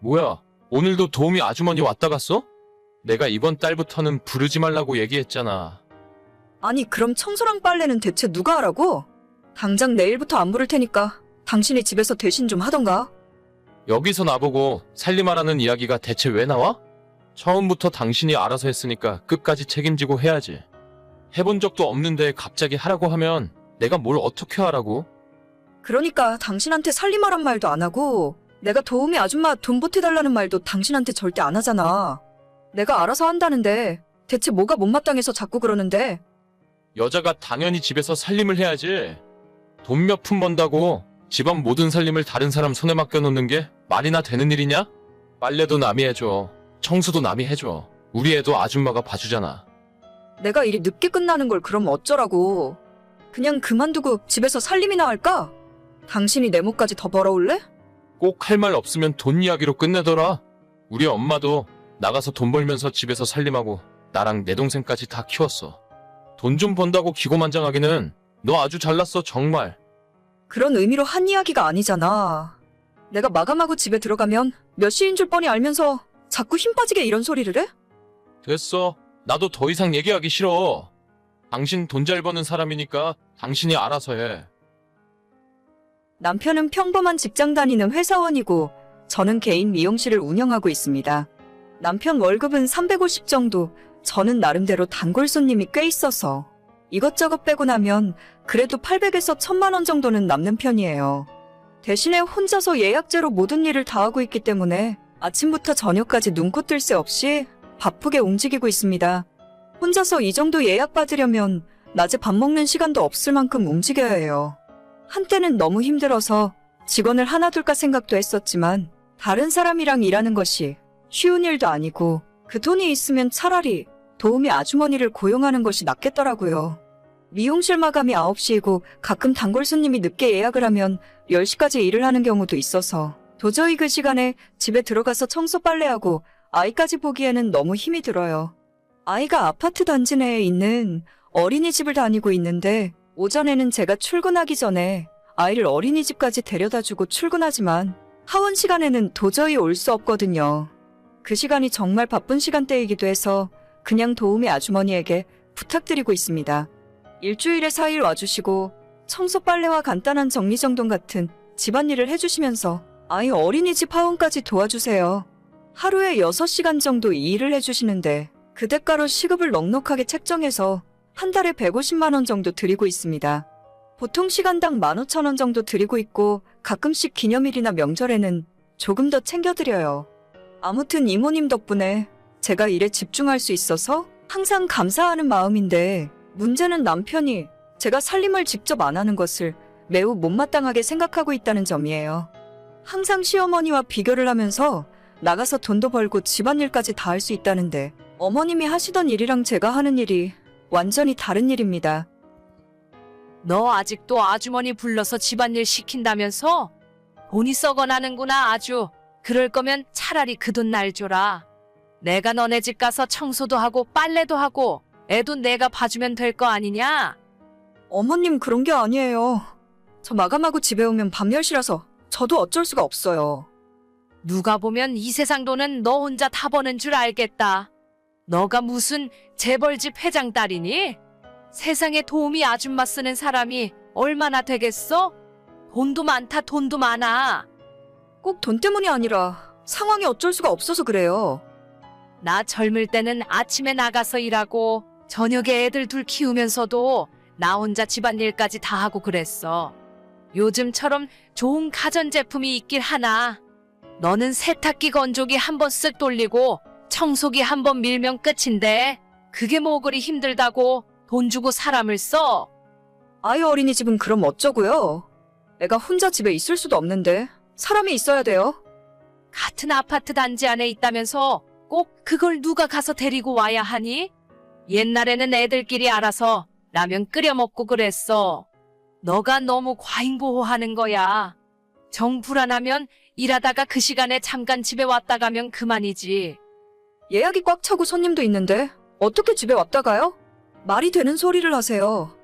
뭐야, 오늘도 도우미 아주머니 왔다 갔어? 내가 이번 달부터는 부르지 말라고 얘기했잖아. 아니, 그럼 청소랑 빨래는 대체 누가 하라고? 당장 내일부터 안 부를 테니까 당신이 집에서 대신 좀 하던가. 여기서 나보고 살림하라는 이야기가 대체 왜 나와? 처음부터 당신이 알아서 했으니까 끝까지 책임지고 해야지. 해본 적도 없는데 갑자기 하라고 하면 내가 뭘 어떻게 하라고? 그러니까 당신한테 살림하란 말도 안 하고 내가 도우미 아줌마 돈 보태달라는 말도 당신한테 절대 안 하잖아. 내가 알아서 한다는데 대체 뭐가 못마땅해서 자꾸 그러는데 여자가 당연히 집에서 살림을 해야지. 돈 몇 푼 번다고 집안 모든 살림을 다른 사람 손에 맡겨놓는 게 말이나 되는 일이냐? 빨래도 남이 해줘. 청소도 남이 해줘. 우리 애도 아줌마가 봐주잖아. 내가 일이 늦게 끝나는 걸 그럼 어쩌라고. 그냥 그만두고 집에서 살림이나 할까? 당신이 내 목까지 더 벌어올래? 꼭 할 말 없으면 돈 이야기로 끝내더라. 우리 엄마도 나가서 돈 벌면서 집에서 살림하고 나랑 내 동생까지 다 키웠어. 돈 좀 번다고 기고만장하기는 너 아주 잘났어 정말. 그런 의미로 한 이야기가 아니잖아. 내가 마감하고 집에 들어가면 몇 시인 줄 뻔히 알면서 자꾸 힘 빠지게 이런 소리를 해? 됐어. 나도 더 이상 얘기하기 싫어. 당신 돈 잘 버는 사람이니까 당신이 알아서 해. 남편은 평범한 직장 다니는 회사원이고 저는 개인 미용실을 운영하고 있습니다. 남편 월급은 350 정도, 저는 나름대로 단골 손님이 꽤 있어서 이것저것 빼고 나면 그래도 800에서 1000만 원 정도는 남는 편이에요. 대신에 혼자서 예약제로 모든 일을 다 하고 있기 때문에 아침부터 저녁까지 눈코 뜰 새 없이 바쁘게 움직이고 있습니다. 혼자서 이 정도 예약 받으려면 낮에 밥 먹는 시간도 없을 만큼 움직여야 해요. 한때는 너무 힘들어서 직원을 하나 둘까 생각도 했었지만 다른 사람이랑 일하는 것이 쉬운 일도 아니고 그 돈이 있으면 차라리 도우미 아주머니를 고용하는 것이 낫겠더라고요. 미용실 마감이 9시이고 가끔 단골 손님이 늦게 예약을 하면 10시까지 일을 하는 경우도 있어서 도저히 그 시간에 집에 들어가서 청소 빨래하고 아이까지 보기에는 너무 힘이 들어요. 아이가 아파트 단지 내에 있는 어린이집을 다니고 있는데 오전에는 제가 출근하기 전에 아이를 어린이집까지 데려다 주고 출근하지만 하원 시간에는 도저히 올 수 없거든요. 그 시간이 정말 바쁜 시간대이기도 해서 그냥 도우미 아주머니에게 부탁드리고 있습니다. 일주일에 4일 와주시고 청소 빨래와 간단한 정리정돈 같은 집안일을 해주시면서 아이 어린이집 하원까지 도와주세요. 하루에 6시간 정도 이 일을 해주시는데 그 대가로 시급을 넉넉하게 책정해서 한 달에 150만 원 정도 드리고 있습니다. 보통 시간당 15,000원 정도 드리고 있고 가끔씩 기념일이나 명절에는 조금 더 챙겨드려요. 아무튼 이모님 덕분에 제가 일에 집중할 수 있어서 항상 감사하는 마음인데 문제는 남편이 제가 살림을 직접 안 하는 것을 매우 못마땅하게 생각하고 있다는 점이에요. 항상 시어머니와 비교를 하면서 나가서 돈도 벌고 집안일까지 다 할 수 있다는데 어머님이 하시던 일이랑 제가 하는 일이 완전히 다른 일입니다. 너 아직도 아주머니 불러서 집안일 시킨다면서? 돈이 썩어나는구나 아주. 그럴 거면 차라리 그 돈 날 줘라. 내가 너네 집 가서 청소도 하고 빨래도 하고 애도 내가 봐주면 될 거 아니냐? 어머님 그런 게 아니에요. 저 마감하고 집에 오면 밤 10시라서 저도 어쩔 수가 없어요. 누가 보면 이 세상 돈은 너 혼자 다 버는 줄 알겠다. 너가 무슨 재벌집 회장 딸이니? 세상에 도우미 아줌마 쓰는 사람이 얼마나 되겠어? 돈도 많다 돈도 많아. 꼭 돈 때문이 아니라 상황이 어쩔 수가 없어서 그래요. 나 젊을 때는 아침에 나가서 일하고 저녁에 애들 둘 키우면서도 나 혼자 집안일까지 다 하고 그랬어. 요즘처럼 좋은 가전제품이 있길 하나. 너는 세탁기 건조기 한 번 쓱 돌리고 청소기 한 번 밀면 끝인데 그게 뭐 그리 힘들다고 돈 주고 사람을 써? 아이 어린이집은 그럼 어쩌고요? 애가 혼자 집에 있을 수도 없는데 사람이 있어야 돼요. 같은 아파트 단지 안에 있다면서 꼭 그걸 누가 가서 데리고 와야 하니? 옛날에는 애들끼리 알아서 라면 끓여 먹고 그랬어. 너가 너무 과잉 보호하는 거야. 정 불안하면 일하다가 그 시간에 잠깐 집에 왔다 가면 그만이지. 예약이 꽉 차고 손님도 있는데 어떻게 집에 왔다 가요? 말이 되는 소리를 하세요.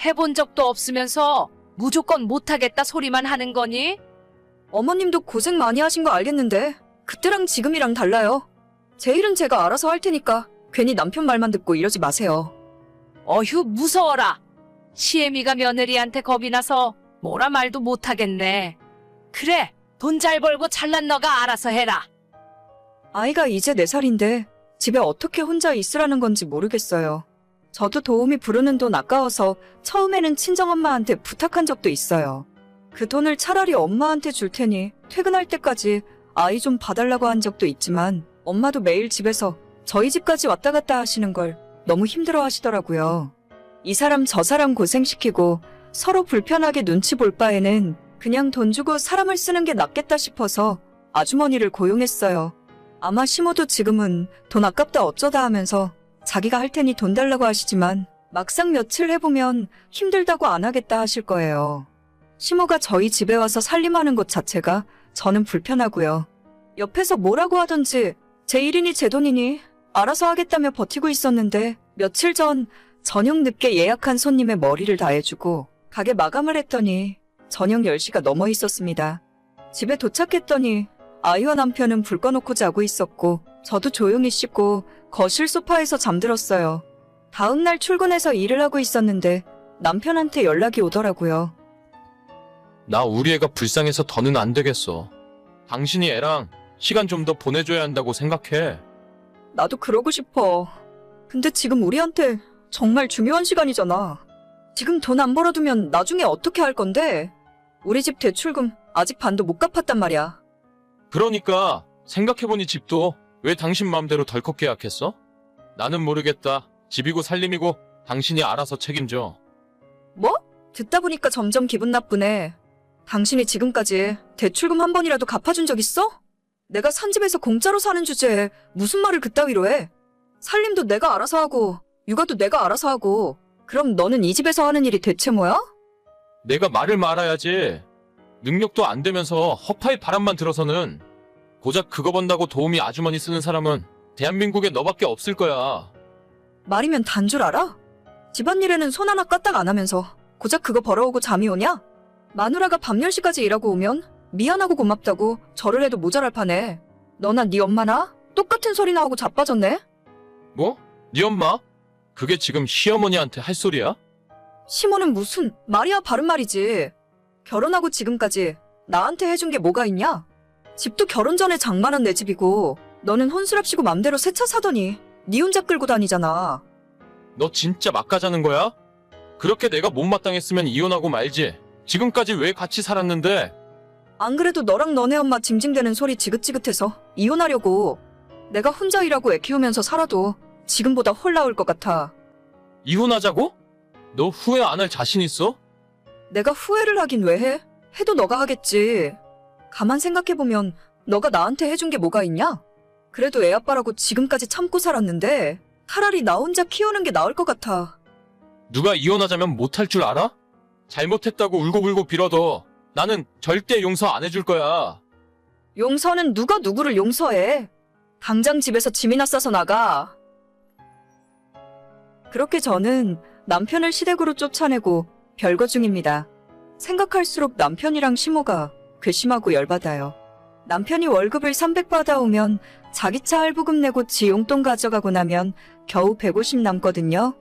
해본 적도 없으면서 무조건 못하겠다 소리만 하는 거니? 어머님도 고생 많이 하신 거 알겠는데 그때랑 지금이랑 달라요. 제 일은 제가 알아서 할 테니까 괜히 남편 말만 듣고 이러지 마세요. 어휴, 무서워라. 시애미가 며느리한테 겁이 나서 뭐라 말도 못하겠네. 그래, 돈 잘 벌고 잘난 너가 알아서 해라. 아이가 이제 4살인데 집에 어떻게 혼자 있으라는 건지 모르겠어요. 저도 도우미 부르는 돈 아까워서 처음에는 친정엄마한테 부탁한 적도 있어요. 그 돈을 차라리 엄마한테 줄 테니 퇴근할 때까지 아이 좀 봐달라고 한 적도 있지만 엄마도 매일 집에서 저희 집까지 왔다 갔다 하시는 걸 너무 힘들어 하시더라고요. 이 사람 저 사람 고생시키고 서로 불편하게 눈치 볼 바에는 그냥 돈 주고 사람을 쓰는 게 낫겠다 싶어서 아주머니를 고용했어요. 아마 시모도 지금은 돈 아깝다 어쩌다 하면서 자기가 할 테니 돈 달라고 하시지만 막상 며칠 해보면 힘들다고 안 하겠다 하실 거예요. 시모가 저희 집에 와서 살림하는 것 자체가 저는 불편하고요. 옆에서 뭐라고 하던지 제 일이니 제 돈이니 알아서 하겠다며 버티고 있었는데 며칠 전 저녁 늦게 예약한 손님의 머리를 다 해주고 가게 마감을 했더니 저녁 10시가 넘어 있었습니다. 집에 도착했더니 아이와 남편은 불 꺼놓고 자고 있었고 저도 조용히 씻고 거실 소파에서 잠들었어요. 다음날 출근해서 일을 하고 있었는데 남편한테 연락이 오더라고요. 나 우리 애가 불쌍해서 더는 안 되겠어. 당신이 애랑 시간 좀 더 보내줘야 한다고 생각해. 나도 그러고 싶어. 근데 지금 우리한테 정말 중요한 시간이잖아. 지금 돈 안 벌어두면 나중에 어떻게 할 건데? 우리 집 대출금 아직 반도 못 갚았단 말이야. 그러니까 생각해보니 집도 왜 당신 마음대로 덜컥 계약했어? 나는 모르겠다. 집이고 살림이고 당신이 알아서 책임져. 뭐? 듣다 보니까 점점 기분 나쁘네. 당신이 지금까지 대출금 한 번이라도 갚아준 적 있어? 내가 산 집에서 공짜로 사는 주제에 무슨 말을 그따위로 해? 살림도 내가 알아서 하고, 육아도 내가 알아서 하고, 그럼 너는 이 집에서 하는 일이 대체 뭐야? 내가 말을 말아야지. 능력도 안 되면서 허파의 바람만 들어서는 고작 그거 번다고 도우미 아주머니 쓰는 사람은 대한민국에 너밖에 없을 거야. 말이면 단 줄 알아? 집안일에는 손 하나 까딱 안 하면서 고작 그거 벌어오고 잠이 오냐? 마누라가 밤 10시까지 일하고 오면 미안하고 고맙다고 절을 해도 모자랄 판에 너나 네 엄마나 똑같은 소리나 하고 자빠졌네? 뭐? 네 엄마? 그게 지금 시어머니한테 할 소리야? 시모는 무슨 말이야 바른 말이지. 결혼하고 지금까지 나한테 해준 게 뭐가 있냐? 집도 결혼 전에 장만한 내 집이고 너는 혼수랍시고 맘대로 새 차 사더니 네 혼자 끌고 다니잖아. 너 진짜 막 가자는 거야? 그렇게 내가 못마땅했으면 이혼하고 말지. 지금까지 왜 같이 살았는데? 안 그래도 너랑 너네 엄마 징징대는 소리 지긋지긋해서 이혼하려고. 내가 혼자 일하고 애 키우면서 살아도 지금보다 홀 나올 것 같아. 이혼하자고? 너 후회 안 할 자신 있어? 내가 후회를 하긴 왜 해? 해도 너가 하겠지. 가만 생각해보면 너가 나한테 해준 게 뭐가 있냐? 그래도 애 아빠라고 지금까지 참고 살았는데 차라리 나 혼자 키우는 게 나을 것 같아. 누가 이혼하자면 못할 줄 알아? 잘못했다고 울고불고 빌어도 나는 절대 용서 안 해줄 거야. 용서는 누가 누구를 용서해? 당장 집에서 짐이나 싸서 나가. 그렇게 저는 남편을 시댁으로 쫓아내고 별거 중입니다. 생각할수록 남편이랑 시모가 괘씸하고 열받아요. 남편이 월급을 300 받아오면 자기 차 할부금 내고 지 용돈 가져가고 나면 겨우 150 남거든요.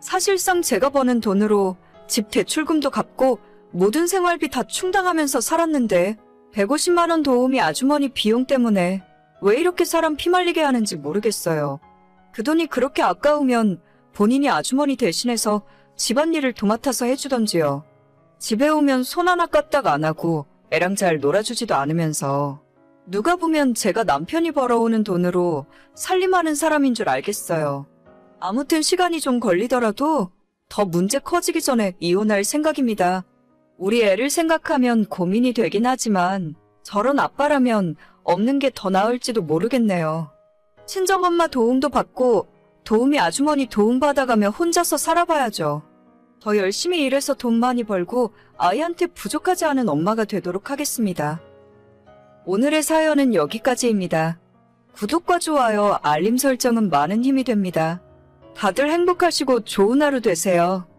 사실상 제가 버는 돈으로 집 대출금도 갚고 모든 생활비 다 충당하면서 살았는데 150만 원 도우미 아주머니 비용 때문에 왜 이렇게 사람 피말리게 하는지 모르겠어요. 그 돈이 그렇게 아까우면 본인이 아주머니 대신해서 집안일을 도맡아서 해주던지요. 집에 오면 손 하나 까딱 안 하고 애랑 잘 놀아주지도 않으면서 누가 보면 제가 남편이 벌어오는 돈으로 살림하는 사람인 줄 알겠어요. 아무튼 시간이 좀 걸리더라도 더 문제 커지기 전에 이혼할 생각입니다. 우리 애를 생각하면 고민이 되긴 하지만 저런 아빠라면 없는 게 더 나을지도 모르겠네요. 친정엄마 도움도 받고 도우미 아주머니 도움받아가며 혼자서 살아봐야죠. 더 열심히 일해서 돈 많이 벌고 아이한테 부족하지 않은 엄마가 되도록 하겠습니다. 오늘의 사연은 여기까지입니다. 구독과 좋아요, 알림 설정은 많은 힘이 됩니다. 다들 행복하시고 좋은 하루 되세요.